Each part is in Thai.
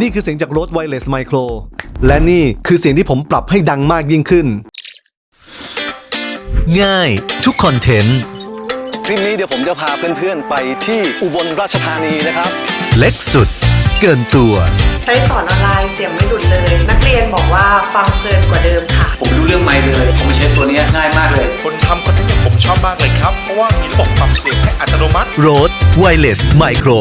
นี่คือเสียงจากรถ Wireless Micro และนี่คือเสียงที่ผมปรับให้ดังมากยิ่งขึ้น ง่ายทุกคอนเทนต์คลิปนี้เดี๋ยวผมจะพาเพื่อนๆไปที่อุบลราชธานีนะครับ เล็กสุด เกินตัว ใช้สอนออนไลน์เสียงไม่หลุดเลย นักเรียนบอกว่าฟังเพลินกว่าเดิมค่ะ ผมรู้เรื่องไมค์เลย ผมมาใช้ตัวเนี้ยง่ายมากเลย คนทำคอนเทนต์อย่างผมชอบมากเลยครับ เพราะว่ามีระบบปรับเสียงให้อัตโนมัติ Rode Wireless Micro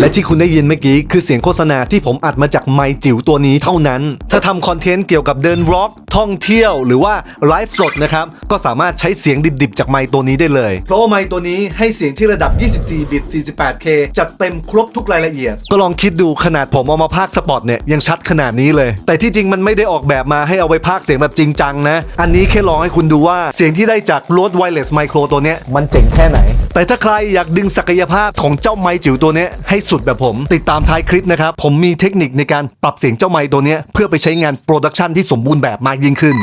และที่คุณได้ยินเมื่อกี้คือเสียงโฆษณาที่ผมอัดมาจากไมจิ๋วตัวนี้เท่านั้น ถ้าทำคอนเทนต์เกี่ยวกับเดินร็อกท่องเที่ยวหรือว่าไลฟ์สดนะครับ ก็สามารถใช้เสียงดิบๆ จากไมค์ตัวนี้ได้เลย เพราะว่าไมค์ตัวนี้ให้เสียงที่ระดับ 24 บิต 48K จัดเต็มครบทุกรายละเอียด ก็ลองคิดดูขนาดผมเอามาพากสปอตเนี่ย ยังชัดขนาดนี้เลย แต่ที่จริงมันไม่ได้ออกแบบมาให้เอาไว้พากเสียงแบบจริงจังนะ อันนี้แค่ลองให้คุณดูว่าเสียงที่ได้จาก Rode Wireless Micro ตัวเนี้ยมันเจ๋งแค่ไหนแต่ถ้าใครอยากดึงศักยภาพของเจ้าไมค์จิ๋วตัวเนี้ยให้สุดแบบผม ติดตามท้ายคลิปนะครับ ผมมีเทคนิคในการปรับเสียงเจ้าไมค์ตัวเนี้ยเพื่อไปใช้งานโปรดักชันที่สมบูรณ์แบบมากยิ่งขึ้น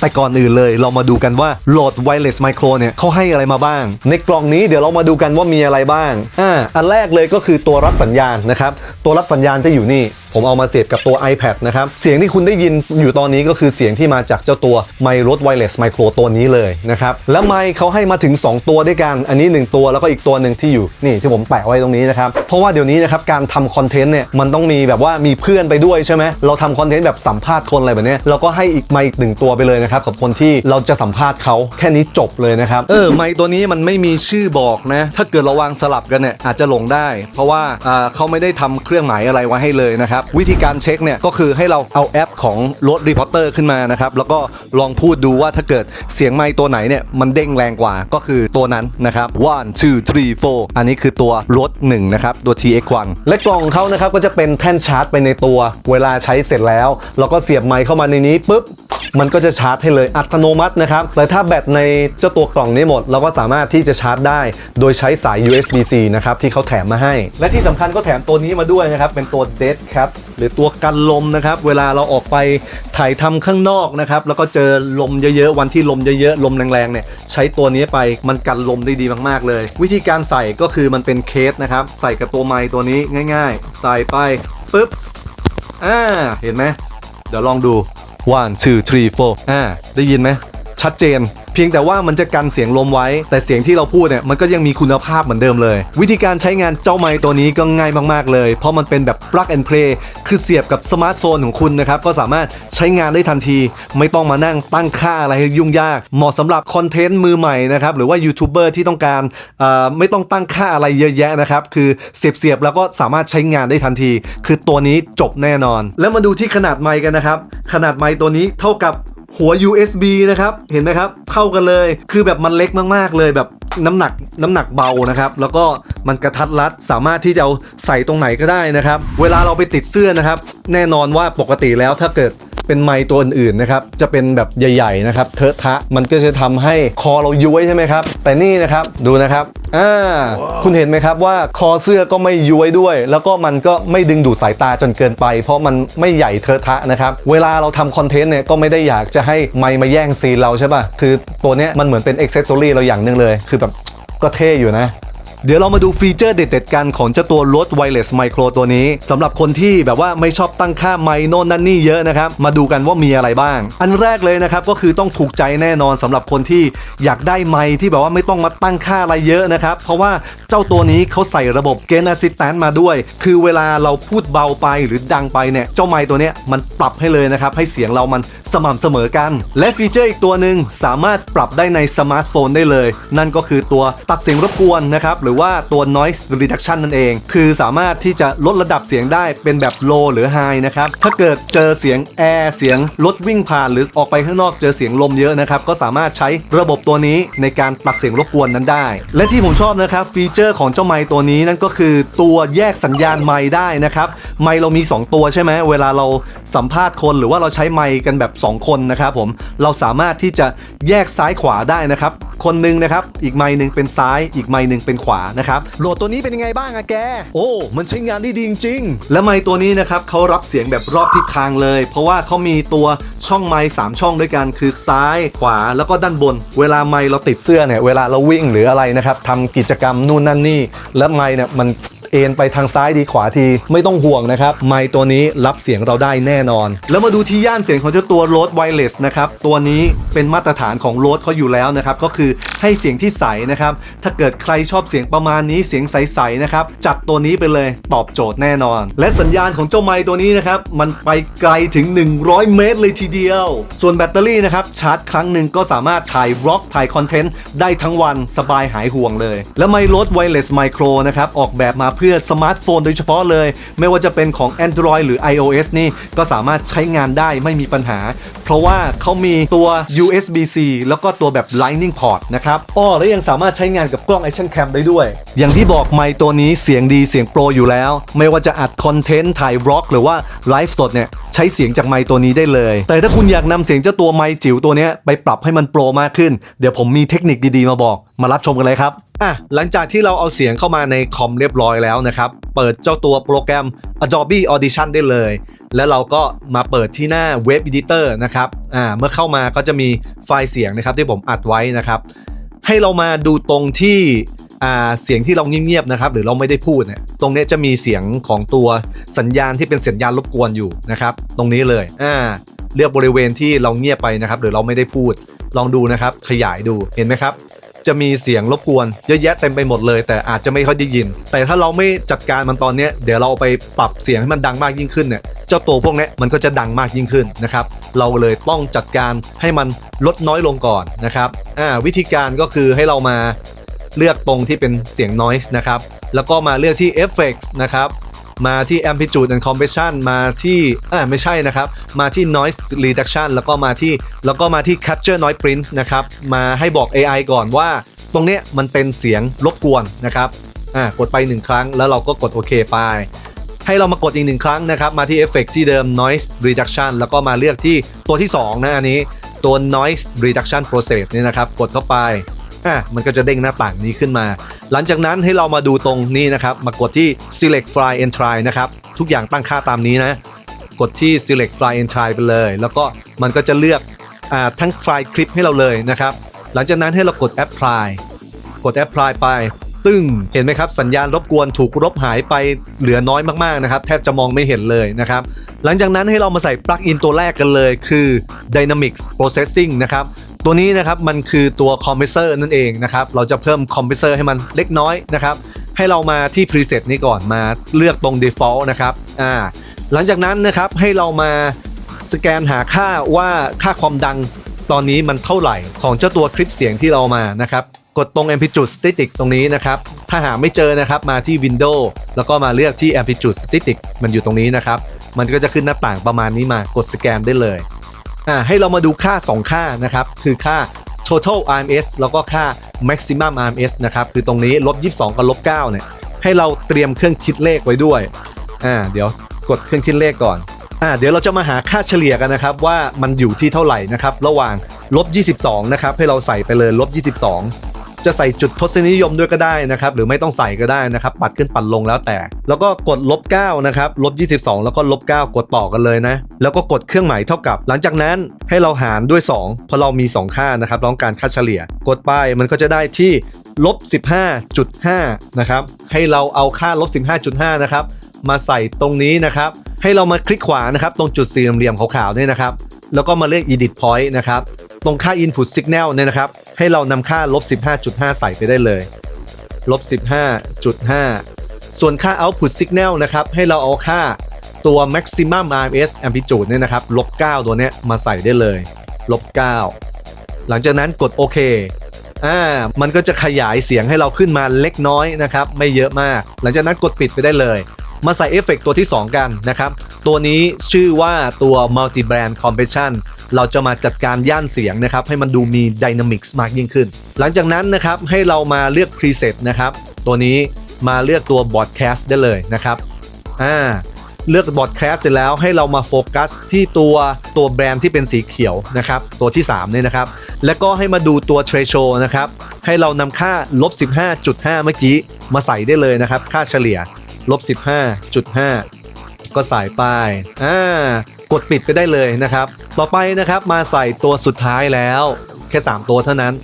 แต่ก่อนอื่นเลยเรามาดูกันว่าโหลด Wireless Micro เนี่ยเขาให้อะไรมาบ้าง ในกล่องนี้เดี๋ยวเรามาดูกันว่ามีอะไรบ้างอ่าอันแรกเลยก็คือตัวรับสัญญาณนะครับ ตัวรับสัญญาณจะอยู่นี่ ผมเอามาเสียบกับตัว iPad นะครับ เสียงที่คุณได้ยินอยู่ตอนนี้ก็คือเสียงที่มาจากเจ้าตัวไมค์รถ Wireless Micro ตัวนี้เลยนะครับ แล้วไมค์เขาให้มาถึง 2 ตัวด้วยกัน อันนี้ 1 ตัวแล้วก็อีกตัวหนึ่งที่อยู่นี่ที่ผมแปะไว้ตรงนี้นะครับ เพราะว่าเดี๋ยวนี้นะครับการทำคอนเทนต์เนี่ยมันต้องมีแบบว่ามีเพื่อนไปด้วยใช่ไหมเราทำคอนเทนต์แบบสัมภาษณ์คนอะไรแบบนี้เราก็ให้อีกไมค์อีกหนึ่งตัวไปเลยนะครับกับคนที่เราจะสัมภาษณ์เขาแค่นี้จบเลยนะครับเออไมค์ตัวนี้มันไม่มีชื่อบอกนะถ้าเกิดเราวางสลับกันเนี่ยอาจจะหลงได้ เพราะว่าอ่าเขาไม่ได้ทำเครื่องหมายอะไรไว้ให้เลยนะครับวิธีการเช็คเนี่ยก็คือให้เราเอาแอปของรถรีพอร์เตอร์ขึ้นมานะครับแล้วก็ลองพูดดูว่าถ้าเกิดเสียงไม้ตัวไหนเนี่ยมันเด้งแรงกว่าก็คือตัวนั้นนะครับ one two three four อันนี้คือตัวรถ1นะครับตัว TX1 และกล่องเขานะครับก็จะเป็นแท่นชาร์จไปในตัว เวลาใช้เสร็จแล้ว เราก็เสียบไม้เข้ามาในนี้ปุ๊บ มันก็จะชาร์จให้เลยอัตโนมัตินะครับแต่ถ้าแบตในเจ้าตัวกล่องนี้หมด เราก็สามารถที่จะชาร์จได้ โดยใช้สาย USB-C นะครับที่เขาแถมมาให้ และที่สำคัญก็แถมตัวนี้มาด้วยนะครับ เป็นตัว Dead Cat หรือตัวกันลมนะครับ เวลาเราออกไปถ่ายทำข้างนอกนะครับ แล้วก็เจอลมเยอะๆ วันที่ลมเยอะๆ ลมแรงๆ เนี่ย ใช้ตัวนี้ไปมันกันลมได้ดีมากๆเลย วิธีการใส่ก็คือมันเป็นเคสนะครับ ใส่กับตัวไม้ตัวนี้ง่าย ๆ ใส่ไปปุ๊บอ่าเห็นไหมเดี๋ยวลองดู one two three four อ่าได้ยินไหม ชัดเจน เพียงแต่ว่ามันจะกันเสียงลมไว้ แต่เสียงที่เราพูดเนี่ยมันก็ยังมีคุณภาพเหมือนเดิมเลย วิธีการใช้งานเจ้าไมค์ตัวนี้ก็ง่ายมากๆเลย เพราะมันเป็นแบบ plug and play คือเสียบกับสมาร์ทโฟนของคุณนะครับก็สามารถใช้งานได้ทันที ไม่ต้องมานั่งตั้งค่าอะไรให้ยุ่งยาก เหมาะสำหรับคอนเทนต์มือใหม่นะครับหรือว่ายูทูบเบอร์ที่ต้องการไม่ต้องตั้งค่าอะไรเยอะแยะนะครับคือเสียบเสียบแล้วก็สามารถใช้งานได้ทันที คือตัวนี้จบแน่นอน แล้วมาดูที่ขนาดไมค์กันนะครับขนาดไมค์ตัวนี้เท่ากับ หัว USB นะครับ เห็นไหมครับ เท่ากันเลย คือแบบมันเล็กมากๆเลยแบบน้ำหนักน้ำหนักเบานะครับ แล้วก็มันกระทัดรัดสามารถที่จะเอาใส่ตรงไหนก็ได้นะครับ เวลาเราไปติดเสื้อนะครับ แน่นอนว่าปกติแล้วถ้าเกิดเป็นไม้ตัวอื่นๆนะครับ จะเป็นแบบใหญ่ ๆ นะครับ เทอะทะ มันก็จะทำให้คอเราย้วยใช่ไหมครับ แต่นี่นะครับ ดูนะครับ อ่าคุณเห็นไหมครับว่าคอเสื้อก็ไม่ย้วยด้วย แล้วก็มันก็ไม่ดึงดูดสายตาจนเกินไป เพราะมันไม่ใหญ่เทอะทะนะครับ เวลาเราทำคอนเทนต์เนี่ยก็ไม่ได้อยากจะให้ไมค์มาแย่งซีนเราใช่ป่ะ คือตัวเนี้ยมันเหมือนเป็นอ็อกเซสซอรี่เราอย่างหนึ่งเลย คือแบบก็เท่อยู่นะ เดี๋ยวเรามาดูฟีเจอร์เด็ดๆกันของเจ้าตัวรถ Wireless Micro ตัวนี้สำหรับคนที่แบบว่าไม่ชอบตั้งค่าไมโน่นนั่นนี่เยอะนะครับ มาดูกันว่ามีอะไรบ้าง อันแรกเลยนะครับก็คือต้องถูกใจแน่นอนสำหรับคนที่อยากได้ไมที่แบบว่าไม่ต้องมาตั้งค่าอะไรเยอะนะครับเพราะว่าเจ้าตัวนี้เขาใส่ระบบ Gain Assistant มาด้วย คือเวลาเราพูดเบาไปหรือดังไปเนี่ยเจ้าไมตัวเนี้ยมันปรับให้เลยนะครับให้เสียงเรามันสม่ำเสมอกัน และฟีเจอร์อีกตัวหนึ่งสามารถปรับได้ในสมาร์ทโฟนได้เลย นั่นก็คือตัวตัดเสียงรบกวนนะครับหรือว่าตัว noise reduction นั่นเอง คือสามารถที่จะลดระดับเสียงได้เป็นแบบ low หรือ high นะครับถ้าเกิดเจอเสียงแอร์เสียงรถวิ่งผ่านหรือออกไปข้างนอกเจอเสียงลมเยอะนะครับก็สามารถใช้ระบบตัวนี้ในการตัดเสียงรบกวนนั้นได้ และที่ผมชอบนะครับฟีเจอร์ของเจ้าไมค์ตัวนี้นั่นก็คือตัวแยกสัญญาณไมค์ได้นะครับไมค์เรามี 2 ตัวใช่ไหมเวลาเราสัมภาษณ์คนหรือว่าเราใช้ไมค์กันแบบ 2 คนนะครับผมเราสามารถที่จะแยกซ้ายขวาได้นะครับคนหนึ่งนะครับ อีกไมค์หนึ่งเป็นซ้าย อีกไมค์หนึ่งเป็นขวานะครับ โหลดตัวนี้เป็นยังไงบ้างอะแก โอ้ มันใช้งานได้ดีจริงๆ และไมค์ตัวนี้นะครับเขารับเสียงแบบรอบทิศทางเลย เพราะว่าเขามีตัวช่องไมค์สามช่องด้วยกันคือซ้ายขวาแล้วก็ด้านบน เวลาไมค์เราติดเสื้อเนี่ยเวลาเราวิ่งหรืออะไรนะครับทำกิจกรรมนู่นนั่นนี่ แล้วไมค์เนี่ยมัน อ็นไปทางซ้ายดีขวาทีไม่ต้องห่วงนะครับ ไมค์ตัวนี้รับเสียงเราได้แน่นอน แล้วมาดูที่ย่านเสียงของเจ้าตัว Rode Wireless นะครับตัวนี้เป็นมาตรฐานของ Rode เขาอยู่แล้วนะครับก็คือให้เสียงที่ใสนะครับถ้าเกิดใครชอบเสียงประมาณนี้เสียงใสๆนะครับจัดตัวนี้ไปเลยตอบโจทย์แน่นอน และสัญญาณของเจ้าไมค์ตัวนี้นะครับมันไปไกลถึง 100 เมตรเลยทีเดียว ส่วนแบตเตอรี่นะครับชาร์จครั้งหนึ่งก็สามารถถ่ายร็อกถ่ายคอนเทนต์ได้ทั้งวันสบายหายห่วงเลย แล้วไมค์รถ Wireless Micro นะครับออกแบบมาเพื่อพื่อสมาร์ทโฟนโดยเฉพาะเลย ไม่ว่าจะเป็นของ Android หรือ iOS นี่ก็สามารถใช้งานได้ไม่มีปัญหา เพราะว่าเขามีตัว USB-C แล้วก็ตัวแบบ Lightning Port นะครับอ้อและยังสามารถใช้งานกับกล้อง Action Cam ได้ด้วย อย่างที่บอกไมค์ตัวนี้เสียงดีเสียงโปรอยู่แล้ว ไม่ว่าจะอัดคอนเทนต์ถ่ายบล็อก หรือว่าไลฟ์สดเนี่ย ใช้เสียงจากไมค์ตัวนี้ได้เลย แต่ถ้าคุณอยากนำเสียงเจ้าตัวไมค์จิ๋วตัวนี้ไปปรับให้มันโปรมากขึ้น เดี๋ยวผมมีเทคนิคดีๆมาบอก มารับชมกันเลยครับอะหลังจากที่เราเอาเสียงเข้ามาในคอมเรียบร้อยแล้วนะครับ เปิดเจ้าตัวโปรแกรม Adobe Audition ได้เลย แล้วเราก็มาเปิดที่หน้า Web Editor นะครับอ่าเมื่อเข้ามาก็จะมีไฟล์เสียงนะครับที่ผมอัดไว้นะครับ ให้เรามาดูตรงที่ เสียงที่เราเงียบๆนะครับหรือเราไม่ได้พูดเนี่ยตรงนี้จะมีเสียงของตัวสัญญาณที่เป็นสัญญาณรบกวนอยู่นะครับ ตรงนี้เลยอ่าเลือกบริเวณที่เราเงียบไปนะครับ หรือเราไม่ได้พูดลองดูนะครับ ขยายดูเห็นไหมครับ จะมีเสียงรบกวนเยอะแยะเต็มไปหมดเลย แต่อาจจะไม่ค่อยได้ยิน แต่ถ้าเราไม่จัดการมันตอนนี้เดี๋ยวเราไปปรับเสียงให้มันดังมากยิ่งขึ้นเนี่ยเจ้าตัวพวกนี้มันก็จะดังมากยิ่งขึ้นนะครับ เราเลยต้องจัดการให้มันลดน้อยลงก่อนนะครับอ่าวิธีการก็คือให้เรามา เลือกตรงที่เป็นเสียง noise นะครับ แล้วก็มาเลือกที่ effects นะครับมาที่ amplitude and compression มาที่อ่าไม่ใช่นะครับ มาที่ noise reduction แล้วก็มาที่แล้วก็มาที่ capture noise print นะครับ มาให้บอก AI ก่อนว่า ตรงเนี้ยมันเป็นเสียงรบกวนนะครับอ่ากดไปหนึ่งครั้งแล้วเราก็กดโอเคไป ให้เรามากดอีกหนึ่งครั้งนะครับ มาที่ Effect ที่เดิม Noise Reduction แล้วก็มาเลือกที่ตัวที่ 2 นะอันนี้ตัว Noise Reduction Process เนี่ยนะครับ กดเข้าไป อะมันก็จะเด้งหน้าต่างนี้ขึ้นมา หลังจากนั้นให้เรามาดูตรงนี้นะครับ มากดที่ Select File and Try นะครับ ทุกอย่างตั้งค่าตามนี้นะ กดที่ Select File and Try ไปเลย แล้วก็มันก็จะเลือกอ่าทั้งไฟล์คลิปให้เราเลยนะครับ หลังจากนั้นให้เรากด Apply กด Apply ไปตึ้งเห็นไหมครับสัญญาณรบกวนถูกลบหายไปเหลือน้อยมากๆนะครับ แทบจะมองไม่เห็นเลยนะครับ หลังจากนั้นให้เรามาใส่ปลั๊กอินตัวแรกกันเลยคือ Dynamics Processing นะครับ ตัวนี้นะครับมันคือตัวคอมเพรสเซอร์นั่นเองนะครับเราจะเพิ่มคอมเพรสเซอร์ให้มันเล็กน้อยนะครับให้เรามาที่ preset นี้ก่อนมาเลือกตรง default นะครับอ่าหลังจากนั้นนะครับให้เรามาสแกนหาค่าว่าค่าความดังตอนนี้มันเท่าไหร่ของเจ้าตัวคลิปเสียงที่เรามานะครับกดตรง amplitude static ตรงนี้นะครับถ้าหาไม่เจอนะครับมาที่ Windows แล้วก็มาเลือกที่ amplitude static มันอยู่ตรงนี้นะครับมันก็จะขึ้นหน้าต่างประมาณนี้มากดสแกนได้เลย อ่าให้เรามาดูค่า 2 ค่านะครับ คือค่า total RMS แล้วก็ค่า maximum RMS นะครับ คือตรงนี้ลบ22 กับลบ9เนี่ย ให้เราเตรียมเครื่องคิดเลขไว้ด้วย อ่า เดี๋ยวกดเครื่องคิดเลขก่อน อ่า เดี๋ยวเราจะมาหาค่าเฉลี่ยกันนะครับ ว่ามันอยู่ที่เท่าไหร่นะครับ ระหว่างลบ22 นะครับ ให้เราใส่ไปเลยลบ22 จะใส่จุดทศนิยมด้วยก็ได้นะครับ หรือไม่ต้องใส่ก็ได้นะครับ ปัดขึ้นปัดลงแล้วแต่ แล้วก็กดลบ9นะครับลบ22 แล้วก็ลบ9กดต่อกันเลยนะ แล้วก็กดเครื่องหมายเท่ากับ หลังจากนั้นให้เราหารด้วย 2 เพราะเรามี 2 ค่านะครับต้องการค่าเฉลี่ย กดไปมันก็จะได้ที่ลบ15.5นะครับให้เราเอาค่าลบ15.5นะครับมาใส่ตรงนี้นะครับ ให้เรามาคลิกขวานะครับ ตรงจุดสี่เหลี่ยมขาวๆนี่นะครับ แล้วก็มาเลือก edit point นะครับ ตรงค่า input signal เนี่ยนะครับ ให้เรานำค่าลบ 15.5 ใส่ไปได้เลยลบ 15.5 ส่วนค่า output signal นะครับ ให้เราเอาค่าตัว maximum RMS amplitude เนี่ยนะครับลบ 9 ตัวเนี้ยมาใส่ได้เลยลบ 9 หลังจากนั้นกดโอเคอ่ามันก็จะขยายเสียงให้เราขึ้นมาเล็กน้อยนะครับ ไม่เยอะมาก หลังจากนั้นกดปิดไปได้เลย มาใส่เอฟเฟกต์ตัวที่ 2 กันนะครับ ตัวนี้ชื่อว่าตัว multi brand compression เราจะมาจัดการย่านเสียงนะครับ ให้มันดูมี dynamics มากยิ่งขึ้น หลังจากนั้นนะครับให้เรามาเลือก preset นะครับ ตัวนี้มาเลือกตัว broadcast ได้เลยนะครับอ่าเลือกบอร์ดแคสเสร็จแล้วให้เรามาโฟกัสที่ตัวตัวแบรนด์ที่เป็นสีเขียวนะครับ ตัวที่3เนี่ยนะครับ แล้วก็ให้มาดูตัวเทรโชนะครับ ให้เรานำค่าลบ 15.5 เมื่อกี้มาใส่ได้เลยนะครับ ค่าเฉลี่ย ลบ 15.5 ก็ใส่ไปอ่ากดปิดไปได้เลยนะครับ ต่อไปนะครับมาใส่ตัวสุดท้ายแล้ว แค่ 3 ตัวเท่านั้น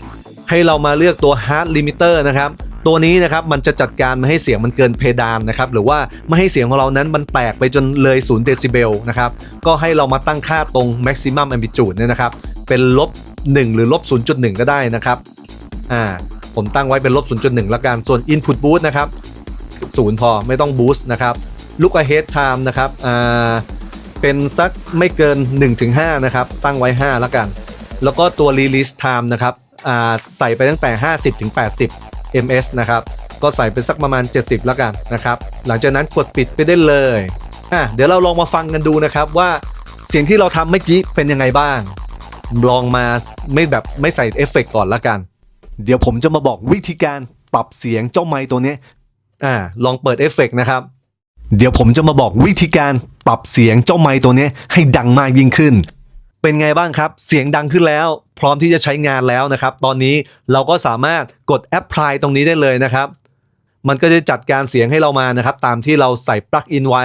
ให้เรามาเลือกตัว hard limiter นะครับตัวนี้นะครับมันจะจัดการไม่ให้เสียงมันเกินเพดานนะครับหรือว่าไม่ให้เสียงของเรานั้นมันแตกไปจนเลย0เดซิเบลนะครับก็ให้เรามาตั้งค่าตรง maximum amplitude เนี่ยนะครับเป็นลบ 1 หรือลบ 0.1 ก็ได้นะครับอ่าผมตั้งไว้เป็นลบ 0.1 ละกันส่วน input boost นะครับ 0พอไม่ต้อง boost นะครับ look ahead time นะครับอ่าเป็นสักไม่เกิน 1-5 นะครับ ตั้งไว้ 5 แล้วกัน แล้วก็ตัว release time นะครับอ่าใส่ไปตั้งแต่ 50-80 ms นะครับก็ใส่เป็นสักประมาณ 70 แล้วกันนะครับ หลังจากนั้นกดปิดไปได้เลย อะ เดี๋ยวเราลองมาฟังกันดูนะครับว่าเสียงที่เราทำเมื่อกี้เป็นยังไงบ้าง ลองมาไม่แบบไม่ใส่เอฟเฟกต์ก่อนละกัน เดี๋ยวผมจะมาบอกวิธีการปรับเสียงเจ้าไมค์ตัวนี้ อ่าลองเปิดเอฟเฟกต์นะครับ เดี๋ยวผมจะมาบอกวิธีการปรับเสียงเจ้าไมค์ตัวเนี้ยให้ดังมากยิ่งขึ้น เป็นไงบ้างครับ เสียงดังขึ้นแล้ว พร้อมที่จะใช้งานแล้วนะครับ ตอนนี้เราก็สามารถกด apply ตรงนี้ได้เลยนะครับ มันก็จะจัดการเสียงให้เรามานะครับ ตามที่เราใส่ปลั๊กอินไว้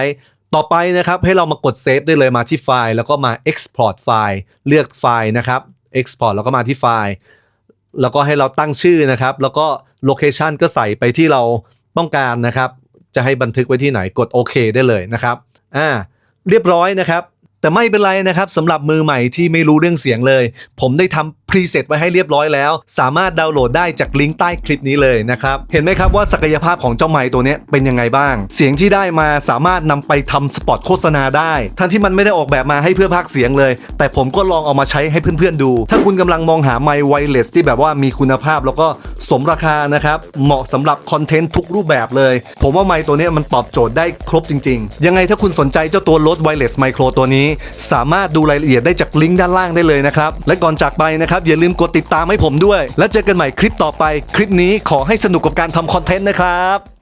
ต่อไปนะครับให้เรามากดเซฟได้เลยมาที่ไฟล์ แล้วก็มา export ไฟล์เลือกไฟล์นะครับ export แล้วก็มาที่ไฟล์แล้วก็ให้เราตั้งชื่อนะครับ แล้วก็โลเคชันก็ใส่ไปที่เรา ต้องการนะครับ จะให้บันทึกไว้ที่ไหนกดโอเคได้เลยนะครับอ่าเรียบร้อยนะครับ แต่ไม่เป็นไรนะครับสำหรับมือใหม่ที่ไม่รู้เรื่องเสียงเลย ผมได้ทำพรีเซตไว้ให้เรียบร้อยแล้ว สามารถดาวน์โหลดได้จากลิงก์ใต้คลิปนี้เลยนะครับเห็นไหมครับว่าศักยภาพของเจ้าไมค์ตัวนี้เป็นยังไงบ้าง เสียงที่ได้มาสามารถนำไปทำสปอตโฆษณาได้ทั้งที่มันไม่ได้ออกแบบมาให้เพื่อพากเสียงเลย แต่ผมก็ลองเอามาใช้ให้เพื่อนๆดู ถ้าคุณกำลังมองหาไมค์ไวเลสที่แบบว่ามีคุณภาพแล้วก็สมราคานะครับเหมาะสำหรับคอนเทนต์ทุกรูปแบบเลย ผมว่าไมค์ตัวนี้มันตอบโจทย์ได้ครบจริง ๆ ยังไงถ้าคุณสนใจเจ้าตัวรถไวเลสไมโครตัวนี้ สามารถดูรายละเอียดได้จากลิงก์ด้านล่างได้เลยนะครับและก่อนจากไปนะครับอย่าลืมกดติดตามให้ผมด้วย แล้วเจอกันใหม่คลิปต่อไป คลิปนี้ขอให้สนุกกับการทำคอนเทนต์นะครับ